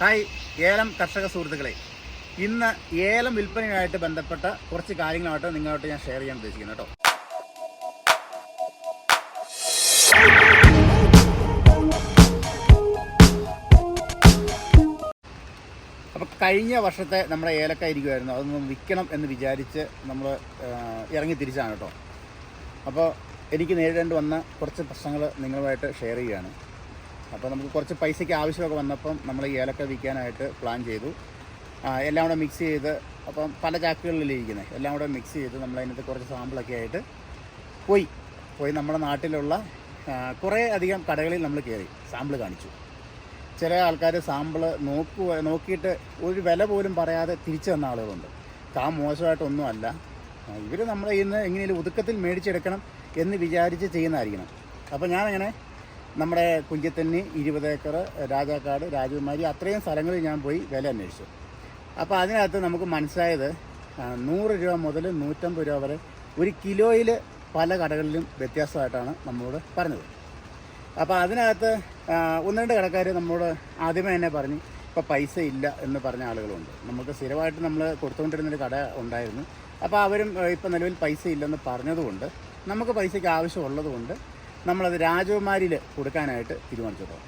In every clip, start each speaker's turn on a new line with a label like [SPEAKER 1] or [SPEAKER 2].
[SPEAKER 1] Hi ഏലം കർഷക സുഹൃത്തുക്കളെ. ഇന്ന് ഏലം വിൽപ്പനയുമായിട്ട് ബന്ധപ്പെട്ട കുറച്ച് കാര്യങ്ങളായിട്ട് നിങ്ങളോട്ട് ഞാൻ ഷെയർ ചെയ്യാൻ ഉദ്ദേശിക്കുന്നു കേട്ടോ. അപ്പോൾ കഴിഞ്ഞ വർഷത്തെ നമ്മുടെ ഏലക്ക ഇരിക്കുമായിരുന്നു അതൊന്ന് വിൽക്കണം എന്ന് വിചാരിച്ച് നമ്മൾ ഇറങ്ങി തിരിച്ചാണ് കേട്ടോ. അപ്പോൾ എനിക്ക് നേരിടേണ്ടി വന്ന കുറച്ച് പ്രശ്നങ്ങൾ നിങ്ങളുമായിട്ട് ഷെയർ ചെയ്യുകയാണ്. അപ്പോൾ നമുക്ക് കുറച്ച് പൈസയ്ക്ക് ആവശ്യമൊക്കെ വന്നപ്പം നമ്മൾ ഈ ഏലക്ക വിൽക്കാനായിട്ട് പ്ലാൻ ചെയ്തു. എല്ലാം കൂടെ മിക്സ് ചെയ്ത് അപ്പം പല ചാക്കുകളിലല്ലേ ഇരിക്കുന്നത് എല്ലാം കൂടെ മിക്സ് ചെയ്ത് നമ്മൾ അതിനകത്ത് കുറച്ച് സാമ്പിളൊക്കെ ആയിട്ട് പോയി. പോയി നമ്മുടെ നാട്ടിലുള്ള കുറേ അധികം കടകളിൽ നമ്മൾ കയറി സാമ്പിൾ കാണിച്ചു. ചില ആൾക്കാർ സാമ്പിൾ നോക്കുക നോക്കിയിട്ട് ഒരു വില പോലും പറയാതെ തിരിച്ചു തന്ന ആളുകളുണ്ട്. കാ മോശമായിട്ടൊന്നുമല്ല ഇവർ നമ്മളെ ഇന്ന് എങ്ങനെയും ഒതുക്കത്തിൽ മേടിച്ചെടുക്കണം എന്ന് വിചാരിച്ച് ചെയ്യുന്നതായിരിക്കണം. അപ്പോൾ ഞാനങ്ങനെ നമ്മുടെ കുഞ്ചത്തന്നി ഇരുപത് ഏക്കർ രാജാക്കാട് രാജകുമാരി അത്രയും സ്ഥലങ്ങളിൽ ഞാൻ പോയി വില അന്വേഷിച്ചു. അപ്പോൾ അതിനകത്ത് നമുക്ക് മനസ്സിലായത് നൂറ് രൂപ മുതൽ നൂറ്റമ്പത് രൂപ വരെ ഒരു കിലോയിൽ പല കടകളിലും വ്യത്യാസമായിട്ടാണ് നമ്മളോട് പറഞ്ഞത്. അപ്പോൾ അതിനകത്ത് ഒന്ന് രണ്ട് കടക്കാർ നമ്മളോട് ആദ്യമേ തന്നെ പറഞ്ഞു ഇപ്പോൾ പൈസ ഇല്ല എന്ന് പറഞ്ഞ ആളുകളുണ്ട്. നമുക്ക് സ്ഥിരമായിട്ട് നമ്മൾ കൊടുത്തുകൊണ്ടിരുന്നൊരു കട ഉണ്ടായിരുന്നു. അപ്പോൾ അവരും ഇപ്പോൾ നിലവിൽ പൈസ ഇല്ലെന്ന് പറഞ്ഞതുകൊണ്ട് നമുക്ക് പൈസയ്ക്ക് ആവശ്യമുള്ളതുകൊണ്ട് നമ്മളത് രാജകുമാരിയിൽ കൊടുക്കാനായിട്ട് തീരുമാനിച്ചു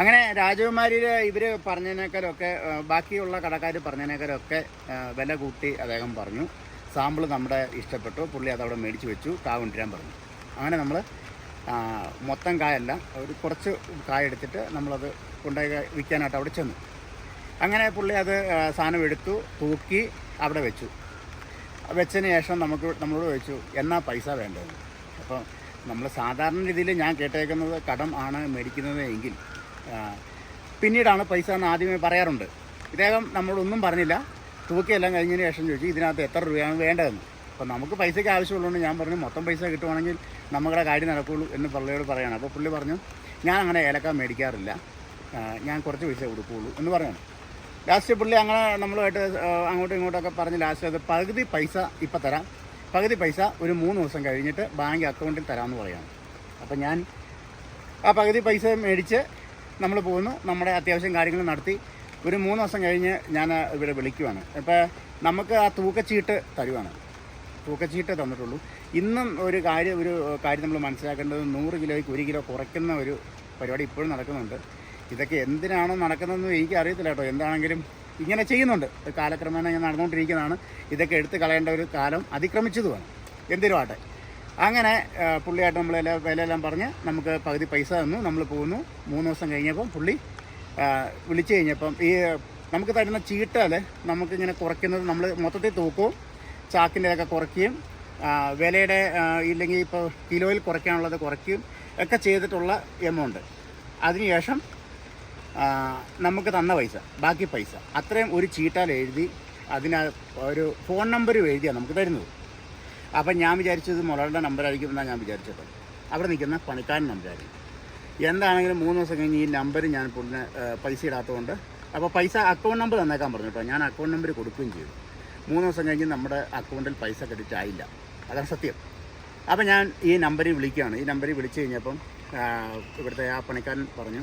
[SPEAKER 1] അങ്ങനെ രാജകുമാരിയിൽ ഇവർ പറഞ്ഞതിനേക്കാളൊക്കെ ബാക്കിയുള്ള കടക്കാർ പറഞ്ഞതിനേക്കാളൊക്കെ വില കൂട്ടി അദ്ദേഹം പറഞ്ഞു. സാമ്പിൾ നമ്മുടെ ഇഷ്ടപ്പെട്ടു. പുള്ളി അതവിടെ മേടിച്ച് വെച്ചു. കാ കൊണ്ടുവരാൻ പറഞ്ഞു. അങ്ങനെ നമ്മൾ മൊത്തം കായല്ല ഒരു കുറച്ച് കായ എടുത്തിട്ട് നമ്മളത് കൊണ്ടുപോയി വിൽക്കാനായിട്ട് അവിടെ ചെന്നു. അങ്ങനെ പുള്ളി അത് സാധനം എടുത്തു തൂക്കി അവിടെ വെച്ചു. വെച്ചതിന് ശേഷം നമുക്ക് നമ്മളോട് ചോദിച്ചു എന്നാ പൈസ വേണ്ടതെന്ന് അപ്പോൾ നമ്മൾ സാധാരണ രീതിയിൽ ഞാൻ കേട്ടേക്കുന്നത് കടം ആണ് മേടിക്കുന്നത് എങ്കിൽ പിന്നീടാണ് പൈസ എന്ന് ആദ്യമേ പറയാറുണ്ട്. ഇദ്ദേഹം നമ്മളൊന്നും പറഞ്ഞില്ല. തൂക്കിയെല്ലാം കഴിഞ്ഞതിന് ശേഷം ചോദിച്ചു ഇതിനകത്ത് എത്ര രൂപയാണ് വേണ്ടതെന്ന്? അപ്പോൾ നമുക്ക് പൈസയ്ക്ക് ആവശ്യമുള്ളതുകൊണ്ട് ഞാൻ പറഞ്ഞു മൊത്തം പൈസ കിട്ടുവാണെങ്കിൽ നമ്മുടെ കാര്യം നടക്കുകയുള്ളൂ എന്ന് പുള്ളിയോട് പറയാണ്. അപ്പോൾ പുള്ളി പറഞ്ഞു ഞാൻ അങ്ങനെ ഏലക്ക മേടിക്കാറില്ല. ഞാൻ കുറച്ച് പൈസ കൊടുക്കുകയുള്ളൂ എന്ന് പറയണം ലാസ്റ്റ് പുള്ളി അങ്ങനെ നമ്മളുമായിട്ട് അങ്ങോട്ടും ഇങ്ങോട്ടൊക്കെ പറഞ്ഞ് ലാസ്റ്റ് അത് പകുതി പൈസ ഇപ്പം തരാം. പകുതി പൈസ ഒരു മൂന്ന് ദിവസം കഴിഞ്ഞിട്ട് ബാങ്ക് അക്കൗണ്ടിൽ തരാമെന്ന് പറയാണ്. അപ്പം ഞാൻ ആ പകുതി പൈസ മേടിച്ച് നമ്മൾ പോകുന്നു. നമ്മുടെ അത്യാവശ്യം കാര്യങ്ങൾ നടത്തി. ഒരു മൂന്ന് ദിവസം കഴിഞ്ഞ് ഞാൻ ഇവിടെ വിളിക്കുവാണ്. ഇപ്പോൾ നമുക്ക് ആ തൂക്കച്ചീട്ട് തരുവാണ്. തൂക്കച്ചീട്ട് തന്നിട്ടുള്ളൂ. ഇന്നും ഒരു കാര്യം ഒരു കാര്യം നമ്മൾ മനസ്സിലാക്കേണ്ടത് നൂറ് കിലോയ്ക്ക് ഒരു കിലോ കുറയ്ക്കുന്ന ഒരു പരിപാടി ഇപ്പോഴും നടക്കുന്നുണ്ട്. ഇതൊക്കെ എന്തിനാണോ നടക്കുന്നതെന്ന് എനിക്ക് അറിയത്തില്ല കേട്ടോ. എന്താണെങ്കിലും ഇങ്ങനെ ചെയ്യുന്നുണ്ട്. കാലക്രമേണ ഇങ്ങനെ നടന്നുകൊണ്ടിരിക്കുന്നതാണ്. ഇതൊക്കെ എടുത്തു കളയേണ്ട ഒരു കാലം അതിക്രമിച്ചതുമാണ്. എന്തിനും ആട്ടെ. അങ്ങനെ പുള്ളിയായിട്ട് പുള്ളിയായിട്ട് നമ്മളെല്ലാം വിലയെല്ലാം പറഞ്ഞ് നമുക്ക് പകുതി പൈസ തന്നു. നമ്മൾ പോകുന്നു. മൂന്ന് ദിവസം കഴിഞ്ഞപ്പം പുള്ളി വിളിച്ചു കഴിഞ്ഞപ്പം ഈ നമുക്ക് തരുന്ന ചീട്ടാൽ നമുക്കിങ്ങനെ കുറയ്ക്കുന്നത് നമ്മൾ മൊത്തത്തിൽ തൂക്കവും ചാക്കിന്റെയൊക്കെ കുറയ്ക്കുകയും ആ, വിലയുടെ ഇല്ലെങ്കിൽ ഇപ്പോൾ കിലോയിൽ കുറയ്ക്കാനുള്ളത് കുറയ്ക്കുകയും ഒക്കെ ചെയ്തിട്ടുള്ള എമൗണ്ട്. അതിനുശേഷം നമുക്ക് തന്ന പൈസ ബാക്കി പൈസ. അത്രയും ഒരു ചീട്ടാൽ എഴുതി അതിന് ഒരു ഫോൺ നമ്പർ എഴുതിയാണ് നമുക്ക് തരുന്നത്. അപ്പം ഞാൻ വിചാരിച്ചത് മുളകളുടെ നമ്പറായിരിക്കും എന്നാണ് ഞാൻ വിചാരിച്ചത്. അവിടെ നിൽക്കുന്ന പണിക്കാരൻ നമ്പറായിരിക്കും എന്താണെങ്കിലും മൂന്ന് ദിവസം കഴിഞ്ഞ് ഈ നമ്പർ ഞാൻ പുള്ളിന് പൈസ ഇടാത്തതുകൊണ്ട് അപ്പോൾ പൈസ അക്കൗണ്ട് നമ്പർ തന്നേക്കാൻ പറഞ്ഞു കേട്ടോ. ഞാൻ അക്കൗണ്ട് നമ്പർ കൊടുക്കുകയും ചെയ്തു. മൂന്ന് ദിവസം കഴിഞ്ഞ് നമ്മുടെ അക്കൗണ്ടിൽ പൈസ ക്രെഡിറ്റ് ആയില്ല. അതാണ് സത്യം. അപ്പോൾ ഞാൻ ഈ നമ്പറിൽ വിളിക്കുകയാണ്. ഈ നമ്പറിൽ വിളിച്ചു കഴിഞ്ഞപ്പം ഇവിടുത്തെ ആ പണിക്കാരൻ പറഞ്ഞു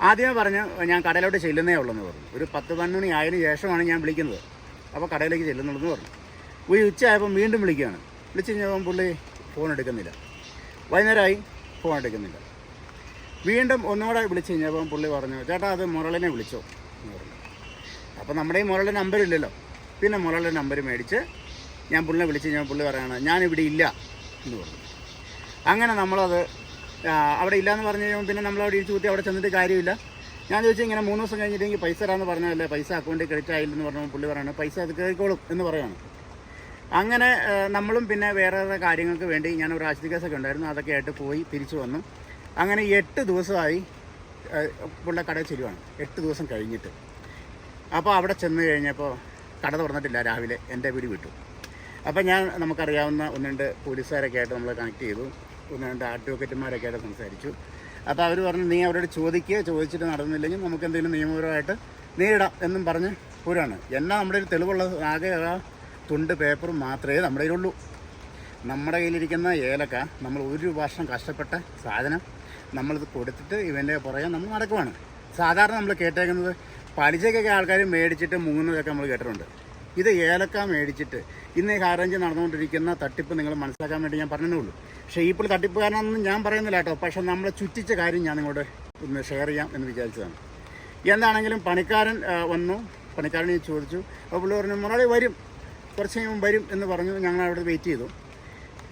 [SPEAKER 1] ആദ്യമേ പറഞ്ഞ് ഞാൻ കടയിലോട്ട് ചെല്ലുന്നേ ഉള്ളെന്ന് പറഞ്ഞു. ഒരു പത്ത് പതിനൊന്ന് മണി ആയതിനു ശേഷമാണ് ഞാൻ വിളിക്കുന്നത്. അപ്പോൾ കടയിലേക്ക് ചെല്ലുന്നുള്ളെന്ന് പറഞ്ഞു. ഒരു ഉച്ചയായപ്പം വീണ്ടും വിളിക്കുകയാണ്. വിളിച്ച് കഴിഞ്ഞപ്പം പുള്ളി ഫോൺ എടുക്കുന്നില്ല. വൈകുന്നേരമായി ഫോൺ എടുക്കുന്നില്ല. വീണ്ടും ഒന്നുകൂടെ വിളിച്ച് കഴിഞ്ഞപ്പം പുള്ളി പറഞ്ഞു ചേട്ടാ അത് മുരളിനെ വിളിച്ചോ? എന്ന് പറഞ്ഞു. അപ്പോൾ നമ്മുടെ ഈ മുരളിന്റെ നമ്പർ ഇല്ലല്ലോ. പിന്നെ മുരളിന്റെ നമ്പർ മേടിച്ച് ഞാൻ പുള്ളിനെ വിളിച്ച് കഴിഞ്ഞപ്പോൾ പുള്ളി പറയുകയാണ് ഞാനിവിടെ ഇല്ല എന്ന് പറഞ്ഞു. അങ്ങനെ നമ്മളത് അവിടെ ഇല്ലയെന്ന് പറഞ്ഞു കഴിയുമ്പോൾ പിന്നെ നമ്മൾ അവിടെ ഇടിച്ചു കുത്തി അവിടെ ചെന്നിട്ട് കാര്യമില്ല. ഞാൻ ചോദിച്ചാൽ ഇങ്ങനെ മൂന്ന് ദിവസം കഴിഞ്ഞിട്ട് പൈസ തരാമെന്ന് പറഞ്ഞതല്ലേ? പൈസ അക്കൗണ്ടിൽ ക്രെഡിറ്റ് ആയില്ലെന്ന് പറഞ്ഞപ്പോൾ പുള്ളി പറയുന്നത് പൈസ അത് കയറിക്കോളും എന്ന് പറയാണ് അങ്ങനെ നമ്മളും പിന്നെ വേറെ വേറെ കാര്യങ്ങൾക്ക് വേണ്ടി ഞാൻ ഒരു ആശുപത്രി കേസൊക്കെ ഉണ്ടായിരുന്നു. അതൊക്കെ ആയിട്ട് പോയി തിരിച്ചു വന്നു. അങ്ങനെ എട്ട് ദിവസമായി പുള്ള കട ചെല്ലുവാണ്. എട്ട് ദിവസം കഴിഞ്ഞിട്ട്. അപ്പോൾ അവിടെ ചെന്ന് കഴിഞ്ഞപ്പോൾ കട തുറന്നിട്ടില്ല രാവിലെ. എന്റെ വീട് വിട്ടു. അപ്പോൾ ഞാൻ നമുക്കറിയാവുന്ന ഒന്ന് രണ്ട് പോലീസുകാരൊക്കെ ആയിട്ട് നമ്മൾ കണക്ട് ചെയ്തു. ഒന്ന് രണ്ട് അഡ്വക്കേറ്റുമാരൊക്കെ ആയിട്ട് സംസാരിച്ചു. അപ്പോൾ അവർ പറഞ്ഞു നീ അവരോട് ചോദിക്കുക ചോദിച്ചിട്ട് നടന്നില്ലെങ്കിൽ നമുക്ക് എന്തെങ്കിലും നിയമപരമായിട്ട് നേരിടാം എന്നും പറഞ്ഞ് പോരാണ്. എന്നാ നമ്മുടെ ഒരു തെളിവുള്ള ആകെ ആ തുണ്ട് പേപ്പറും മാത്രമേ നമ്മുടെ കയ്യിലുള്ളൂ. നമ്മുടെ കയ്യിലിരിക്കുന്ന ഏലക്ക നമ്മൾ ഒരു വർഷം കഷ്ടപ്പെട്ട സാധനം നമ്മളിത് കൊടുത്തിട്ട് ഇവന്റെ പുറകെ നമ്മൾ നടക്കുവാണ്. സാധാരണ നമ്മൾ കേട്ടേക്കുന്നത് പലിശയ്ക്കൊക്കെ ആൾക്കാർ മേടിച്ചിട്ട് മുങ്ങുന്നതൊക്കെ നമ്മൾ കേട്ടിട്ടുണ്ട്. ഇത് ഏലക്ക മേടിച്ചിട്ട് ഇന്ന് ഈ ഹാരഞ്ച് നടന്നുകൊണ്ടിരിക്കുന്ന തട്ടിപ്പ് നിങ്ങൾ മനസ്സിലാക്കാൻ വേണ്ടി ഞാൻ പറഞ്ഞതേ ഉള്ളൂ. പക്ഷേ ഈ പുള്ളി തട്ടിപ്പുകാരനാണെന്ന് ഞാൻ പറയുന്നില്ല കേട്ടോ. പക്ഷെ നമ്മളെ ചുറ്റിച്ച കാര്യം ഞാൻ നിങ്ങളോട് ഒന്ന് ഷെയർ ചെയ്യാം എന്ന് വിചാരിച്ചതാണ്. എന്താണെങ്കിലും പണിക്കാരൻ വന്നു. പണിക്കാരൻ ചോദിച്ചു. അപ്പോൾ പുള്ളി പറഞ്ഞു മുതലാളി വരും. കുറച്ച് കഴിയുമ്പോൾ വരും എന്ന് പറഞ്ഞു. ഞങ്ങൾ അവിടെ വെയിറ്റ് ചെയ്തു.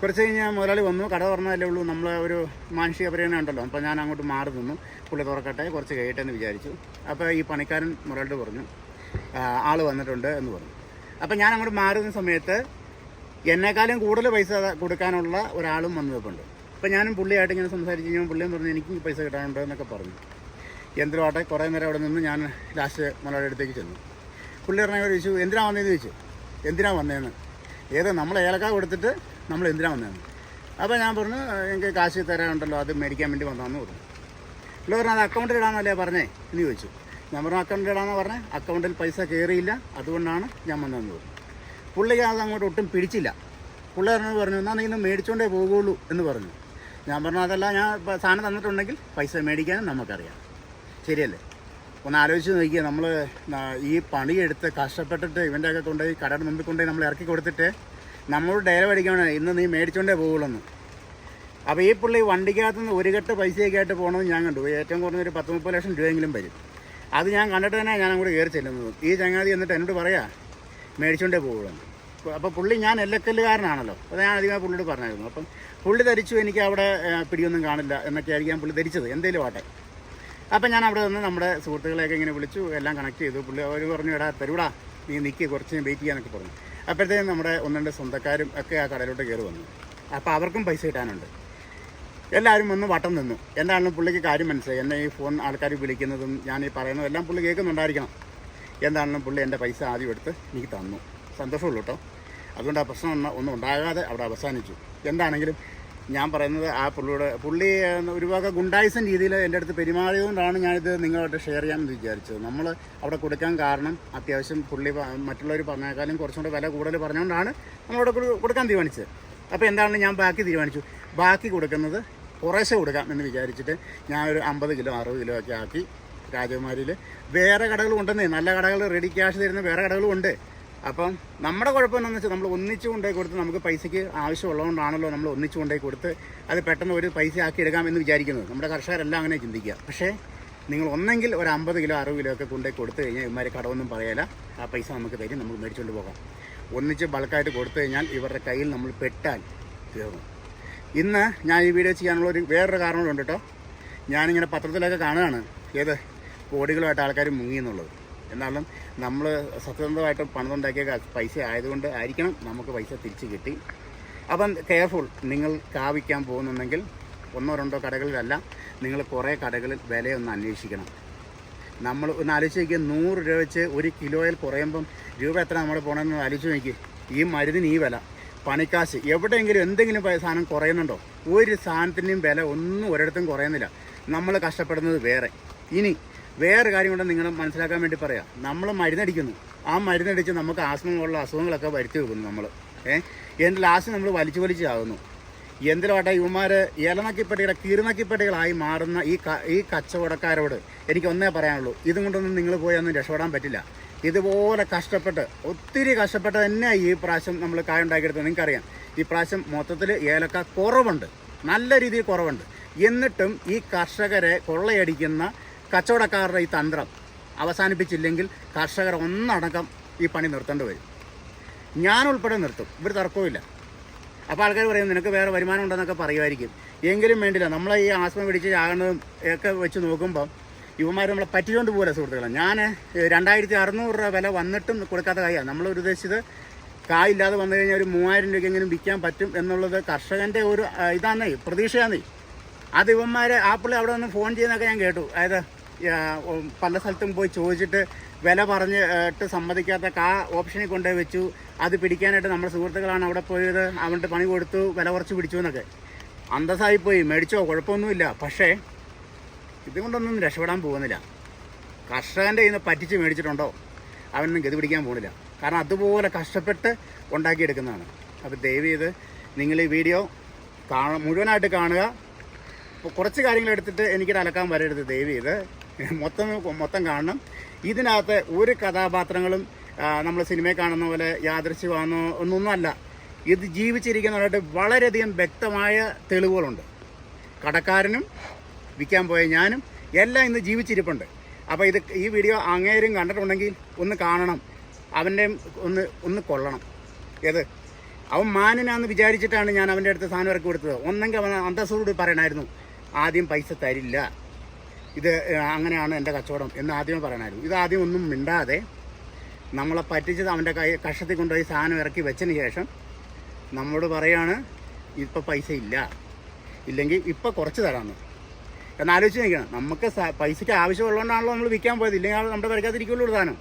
[SPEAKER 1] കുറച്ച് കഴിഞ്ഞ് മുതലാളി വന്നു. കട തുറന്നതല്ലേ ഉള്ളൂ. നമ്മൾ ഒരു മാനുഷിക പരിഗണന ഉണ്ടല്ലോ. അപ്പോൾ ഞാൻ അങ്ങോട്ട് മാറി നിന്നു. പുള്ളി തുറക്കട്ടെ കുറച്ച് കഴിയട്ടെ എന്ന് വിചാരിച്ചു. അപ്പോൾ ഈ പണിക്കാരൻ മുതലാളിയോട് പറഞ്ഞു ആൾ വന്നിട്ടുണ്ട് എന്ന് പറഞ്ഞു. അപ്പോൾ ഞാൻ അങ്ങോട്ട് മാറുന്ന സമയത്ത് എന്നെക്കാളും കൂടുതൽ പൈസ കൊടുക്കാനുള്ള ഒരാളും വന്നു അപ്പോൾ ഞാനും പുള്ളിയായിട്ട് ഇങ്ങനെ സംസാരിച്ച് കഴിഞ്ഞാൽ പുള്ളിയും പറഞ്ഞു എനിക്ക് പൈസ കിട്ടാനുണ്ട് എന്നൊക്കെ പറഞ്ഞു. എന്തിനാട്ടെ കുറേ നേരം അവിടെ നിന്ന് ഞാൻ ലാസ്റ്റ് മുതലാളിയുടെ അടുത്തേക്ക് ചെന്നു. പുള്ളി പറഞ്ഞ ചോദിച്ചു എന്തിനാ വന്നതെന്ന് ചോദിച്ചു. എന്തിനാ വന്നതെന്ന് ഏത് നമ്മൾ ഏലക്ക കൊടുത്തിട്ട് നമ്മൾ എന്തിനാ വന്നതെന്ന് അപ്പോൾ ഞാൻ പറഞ്ഞു എനിക്ക് കാശ് തരാനുണ്ടല്ലോ അത് മേടിക്കാൻ വേണ്ടി വന്നതെന്ന് പറഞ്ഞു. പുള്ളി പറഞ്ഞു അത് അക്കൗണ്ടിൽ ഇടാന്നല്ലേ പറഞ്ഞേ? എന്ന് ചോദിച്ചു. ഞാൻ പറഞ്ഞു അക്കൗണ്ടിൽ ഇടാന്ന് പറഞ്ഞേ. അക്കൗണ്ടിൽ പൈസ കയറിയില്ല അതുകൊണ്ടാണ് ഞാൻ വന്നതെന്ന് പറഞ്ഞു. പുള്ളിക്ക് അത് അങ്ങോട്ട് ഒട്ടും പിടിച്ചില്ല. പുള്ളി പറഞ്ഞു പറഞ്ഞു എന്നാൽ നീ മേടിച്ചുകൊണ്ടേ പോകുള്ളൂ എന്ന് പറഞ്ഞു. ഞാൻ പറഞ്ഞു അതല്ല ഞാൻ സാധനം തന്നിട്ടുണ്ടെങ്കിൽ പൈസ മേടിക്കാനും നമുക്കറിയാം. ശരിയല്ലേ? ഒന്ന് ആലോചിച്ച് നോക്കിയാൽ നമ്മൾ ഈ പണിയെടുത്ത് കഷ്ടപ്പെട്ടിട്ട് ഇവന്റെയൊക്കെ കൊണ്ടുപോയി കടയുടെ മുമ്പിൽ കൊണ്ടുപോയി നമ്മൾ ഇറക്കി കൊടുത്തിട്ട് നമ്മളോട് ഡയറി അടിക്കണം ഇന്ന് നീ മേടിച്ചുകൊണ്ടേ പോകുള്ളൂ അപ്പോൾ ഈ പുള്ളി വണ്ടിക്കകത്ത് നിന്ന് ഒരു കെട്ട് പൈസയൊക്കെ ആയിട്ട് പോകണമെന്ന് ഞാൻ കണ്ടു. ഏറ്റവും കുറഞ്ഞ ഒരു പത്ത് മുപ്പത് ലക്ഷം രൂപയെങ്കിലും വരും. അത് ഞാൻ കണ്ടിട്ട് തന്നെ ഞാൻ അങ്ങോട്ട് കയറി ചെല്ലുന്നത്. ഈ ചങ്ങാതി എന്നിട്ട് എന്നോട് പറയാ മേടിച്ചോണ്ടേ പോകുള്ളൂ അപ്പോൾ പുള്ളി ഞാൻ എല്ലക്കല്ലുകാരനാണല്ലോ. അത് ഞാൻ അധികം പുള്ളിയോട് പറഞ്ഞായിരുന്നു. അപ്പം പുള്ളി ധരിച്ചു എനിക്ക് അവിടെ പിടിയൊന്നും കാണില്ല എന്നൊക്കെ ആയിരിക്കാം പുള്ളി ധരിച്ചത്. എന്തേലും ആട്ടെ അപ്പം ഞാൻ അവിടെ നിന്ന് നമ്മുടെ സുഹൃത്തുക്കളെയൊക്കെ ഇങ്ങനെ വിളിച്ചു എല്ലാം കണക്ട് ചെയ്തു. പുള്ളി അവർ പറഞ്ഞു എടാ തരൂടാ നീ നിൽക്കി കുറച്ച് വെയിറ്റ് ചെയ്യാനൊക്കെ പറഞ്ഞു. അപ്പോഴത്തേക്കും നമ്മുടെ ഒന്ന് രണ്ട് സ്വന്തക്കാരും ഒക്കെ ആ കടയിലോട്ട് കയറി വന്നു. അപ്പോൾ അവർക്കും പൈസ കിട്ടാനുണ്ട്. എല്ലാവരും വന്ന് വട്ടം നിന്നു. എന്താണെങ്കിലും പുള്ളിക്ക് കാര്യം മനസ്സിലായി. എന്നെ ഈ ഫോൺ ആൾക്കാർ വിളിക്കുന്നതും ഞാൻ ഈ പറയുന്നതും എല്ലാം പുള്ളി കേൾക്കുന്നുണ്ടായിരിക്കണം. എന്താണെങ്കിലും പുള്ളി എന്റെ പൈസ ആദ്യം എടുത്ത് എനിക്ക് തന്നു. സന്തോഷമുള്ളൂ കേട്ടോ. അതുകൊണ്ട് ആ പ്രശ്നം ഒന്നും ഉണ്ടാകാതെ അവിടെ അവസാനിച്ചു. എന്താണെങ്കിലും ഞാൻ പറയുന്നത് ആ പുള്ളിയുടെ പുള്ളി ഒരു വക ഗുണ്ടായിസം രീതിയിൽ എന്റെ അടുത്ത് പെരുമാറിയതുകൊണ്ടാണ് ഞാനിത് നിങ്ങളോട്ട് ഷെയർ ചെയ്യാമെന്ന് വിചാരിച്ചത്. നമ്മൾ അവിടെ കൊടുക്കാൻ കാരണം അത്യാവശ്യം പുള്ളി മറ്റുള്ളവർ പറഞ്ഞേക്കാളും കുറച്ചും കൂടെ വില കൂടുതൽ പറഞ്ഞുകൊണ്ടാണ് നമ്മളവിടെ കൊടുക്കാൻ തീരുമാനിച്ചത്. അപ്പോൾ എന്താണ് ഞാൻ ബാക്കി തീരുമാനിച്ചു. ബാക്കി കൊടുക്കുന്നത് കുറേശ്ശെ കൊടുക്കാം എന്ന് വിചാരിച്ചിട്ട് ഞാനൊരു അമ്പത് കിലോ അറുപത് കിലോ ഒക്കെ ആക്കി രാജകുമാരിയിൽ വേറെ കടകളും ഉണ്ടെന്നേ നല്ല കടകൾ റെഡി ക്യാഷ് തരുന്ന വേറെ കടകളും ഉണ്ട്. അപ്പം നമ്മുടെ കുഴപ്പം എന്താണെന്ന് വെച്ചാൽ നമ്മൾ ഒന്നിച്ച് കൊണ്ടുപോയി കൊടുത്ത് നമുക്ക് പൈസയ്ക്ക് ആവശ്യമുള്ളതുകൊണ്ടാണല്ലോ നമ്മൾ ഒന്നിച്ച് കൊണ്ടുപോയി കൊടുത്ത് അത് പെട്ടെന്ന് ഒരു പൈസ ആക്കി എടുക്കാം എന്ന് വിചാരിക്കുന്നത്. നമ്മുടെ കർഷകരെല്ലാം അങ്ങനെ ചിന്തിക്കുക. പക്ഷേ നിങ്ങൾ ഒന്നെങ്കിൽ ഒരു അമ്പത് കിലോ അറുപത് കിലോ ഒക്കെ കൊണ്ടേ കൊടുത്തു കഴിഞ്ഞാൽ ഇവന്മാർ കടമൊന്നും പറയല. ആ പൈസ നമുക്ക് തരും നമുക്ക് മേടിച്ചുകൊണ്ട് പോകാം. ഒന്നിച്ച് ബൾക്കായിട്ട് കൊടുത്തു കഴിഞ്ഞാൽ ഇവരുടെ കയ്യിൽ നമ്മൾ പെട്ടാൽ തീർന്നു. ഇന്ന് ഞാൻ ഈ വീഡിയോ ചെയ്യാനുള്ള ഒരു വേറൊരു കാരണമുണ്ട് കേട്ടോ. ഞാനിങ്ങനെ പത്രത്തിലൊക്കെ കാണുകയാണ്. ഏത്? കോടികളുമായിട്ട് ആൾക്കാർ മുങ്ങി എന്നുള്ളത്. എന്നാലും നമ്മൾ സത്യസന്ധമായിട്ട് പണിതുണ്ടാക്കിയ പൈസ ആയതുകൊണ്ട് ആയിരിക്കണം നമുക്ക് പൈസ തിരിച്ച് കിട്ടി. അപ്പം കെയർഫുൾ നിങ്ങൾ കാവിക്കാൻ പോകുന്നുണ്ടെങ്കിൽ ഒന്നോ രണ്ടോ കടകളിലല്ല നിങ്ങൾ കുറേ കടകളിൽ വിലയൊന്ന് അന്വേഷിക്കണം. നമ്മൾ ഒന്ന് ആലോചിച്ച് നോക്കിയാൽ നൂറ് രൂപ വെച്ച് ഒരു കിലോയിൽ കുറയുമ്പം രൂപ എത്ര നമ്മൾ പോകണമെന്ന് ആലോചിച്ച് നോക്കി ഈ മരുന്നിന് ഈ വില. പണിക്കാശ് എവിടെയെങ്കിലും എന്തെങ്കിലും സാധനം കുറയുന്നുണ്ടോ? ഒരു സാധനത്തിന്റെയും വില ഒന്നും ഒരിടത്തും കുറയുന്നില്ല. നമ്മൾ കഷ്ടപ്പെടുന്നത് വേറെ. ഇനി വേറെ കാര്യം കൊണ്ട് നിങ്ങൾ മനസ്സിലാക്കാൻ വേണ്ടി പറയാം. നമ്മൾ മരുന്നടിക്കുന്നു. ആ മരുന്നടിച്ച് നമുക്ക് ആസ്മ പോലുള്ള അസുഖങ്ങളൊക്കെ വരുത്തി വെക്കുന്നു നമ്മൾ ഏഹ് എന്റെ ലാസ്റ്റ് നമ്മൾ വലിച്ചു വലിച്ചാകുന്നു എന്തിലോട്ടെ ഇവന്മാർ ഇലനക്കിപ്പട്ടികളെ കീറുനക്കിപ്പട്ടികളായി മാറുന്ന ഈ ഈ കച്ചവടക്കാരോട് എനിക്ക് ഒന്നേ പറയാനുള്ളൂ. ഇതും കൊണ്ടൊന്നും നിങ്ങൾ പോയി ഒന്നും രക്ഷപ്പെടാൻ പറ്റില്ല. ഇതുപോലെ കഷ്ടപ്പെട്ട് ഒത്തിരി കഷ്ടപ്പെട്ട് തന്നെ ഈ പ്രാവശ്യം നമ്മൾ കായ ഉണ്ടാക്കിയെടുത്തത് നിങ്ങൾക്കറിയാം. ഈ പ്രാവശ്യം മൊത്തത്തിൽ ഏലക്ക കുറവുണ്ട്. നല്ല രീതിയിൽ കുറവുണ്ട്. എന്നിട്ടും ഈ കർഷകരെ കൊള്ളയടിക്കുന്ന കച്ചവടക്കാരുടെ ഈ തന്ത്രം അവസാനിപ്പിച്ചില്ലെങ്കിൽ കർഷകർ ഒന്നടക്കം ഈ പണി നിർത്തേണ്ടി വരും. ഞാൻ ഉൾപ്പെടെ നിർത്തും. ഇവർ തർക്കവുമില്ല അപ്പോൾ ആൾക്കാർ പറയും നിനക്ക് വേറെ വരുമാനം ഉണ്ടെന്നൊക്കെ പറയുമായിരിക്കും. എങ്കിലും വേണ്ടില്ല. നമ്മളെ ഈ ആസ്മ പിടിച്ച് ചാകുന്നതും ഒക്കെ വെച്ച് നോക്കുമ്പോൾ ഇവന്മാർ നമ്മളെ പറ്റിക്കൊണ്ട് പോലെ സുഹൃത്തുക്കളെ. ഞാൻ രണ്ടായിരത്തി അറുന്നൂറ് രൂപ വില വന്നിട്ടും കൊടുക്കാത്ത കായാണ് നമ്മൾ ഉദ്ദേശിച്ചത് കായില്ലാതെ വന്നു കഴിഞ്ഞാൽ ഒരു മൂവായിരം രൂപയ്ക്ക് എങ്കിലും വിൽക്കാൻ പറ്റും എന്നുള്ളത് കർഷകന്റെ ഒരു ഇതാന്നേ പ്രതീക്ഷയാന്നേ. അത് ഇവന്മാർ ആ അവിടെ നിന്ന് ഫോൺ ചെയ്യുന്നതൊക്കെ ഞാൻ കേട്ടു. അതായത് പല സ്ഥലത്തും പോയി ചോദിച്ചിട്ട് വില പറഞ്ഞിട്ട് സമ്മതിക്കാത്ത കാ ഓപ്ഷനിൽ കൊണ്ടുപോയി വെച്ചു. അത് പിടിക്കാനായിട്ട് നമ്മുടെ സുഹൃത്തുക്കളാണ് അവിടെ പോയത്. അവന്റെ പണി കൊടുത്തു വില കുറച്ച് പിടിച്ചു എന്നൊക്കെ. അന്തസ്സായി പോയി മേടിച്ചോ? കുഴപ്പമൊന്നുമില്ല. പക്ഷേ ഇതുകൊണ്ടൊന്നും രക്ഷപ്പെടാൻ പോകുന്നില്ല. കർഷകന്റെ ഇന്ന് പറ്റിച്ച് മേടിച്ചിട്ടുണ്ടോ? അവനൊന്നും ഗതി പിടിക്കാൻ പോകുന്നില്ല. കാരണം അതുപോലെ കഷ്ടപ്പെട്ട് ഉണ്ടാക്കിയെടുക്കുന്നതാണ്. അപ്പോൾ ദയവ് ചെയ്ത് നിങ്ങൾ ഈ വീഡിയോ കാണ മുഴുവനായിട്ട് കാണുക. കുറച്ച് കാര്യങ്ങൾ എടുത്തിട്ട് എനിക്കിത് അലക്കാൻ വരരുത്. ദയവ് ചെയ്ത് മൊത്തം മൊത്തം കാണണം. ഇതിനകത്ത് ഒരു കഥാപാത്രങ്ങളും നമ്മൾ സിനിമയിൽ കാണുന്ന പോലെ യാദൃശ്യമാണെന്നോ എന്നൊന്നുമല്ല. ഇത് ജീവിച്ചിരിക്കുന്നതായിട്ട് വളരെയധികം വ്യക്തമായ തെളിവുകളുണ്ട്. കടക്കാരനും വിൽക്കാൻ പോയ ഞാനും എല്ലാം ഇന്ന് ജീവിച്ചിരിപ്പുണ്ട്. അപ്പോൾ ഇത് ഈ വീഡിയോ അങ്ങേരും കണ്ടിട്ടുണ്ടെങ്കിൽ ഒന്ന് കാണണം. അവന്റെ ഒന്ന് ഒന്ന് കൊള്ളണം. ഏത്? അവൻ മാനിനാന്ന് വിചാരിച്ചിട്ടാണ് ഞാൻ അവന്റെ അടുത്ത് സാധനം ഇറക്കി കൊടുത്തത്. ഒന്നെങ്കിൽ അവൻ അന്തസ്സോട് പറയണമായിരുന്നു ആദ്യം പൈസ തരില്ല. ഇത് അങ്ങനെയാണ് എന്റെ കച്ചവടം എന്ന് ആദ്യമേ പറയണമായിരുന്നു ഇത് ആദ്യം ഒന്നും മിണ്ടാതെ നമ്മളെ പറ്റിച്ചത് അവന്റെ കൈ കഷത്തിൽ കൊണ്ടുപോയി സാധനം ഇറക്കി വെച്ചതിന് ശേഷം നമ്മോട് പറയാണ് ഇപ്പം പൈസ ഇല്ല. ഇല്ലെങ്കിൽ ഇപ്പം കുറച്ച് തരാമെന്ന്. എന്നാലോചിച്ച് നിൽക്കണം നമുക്ക് പൈസയ്ക്ക് ആവശ്യമുള്ളതുകൊണ്ടാണല്ലോ നമ്മൾ വിൽക്കാൻ പോയത്. ഇല്ലെങ്കിൽ നമ്മുടെ വരയ്ക്കാതിരിക്കുള്ളൂ സാധനം.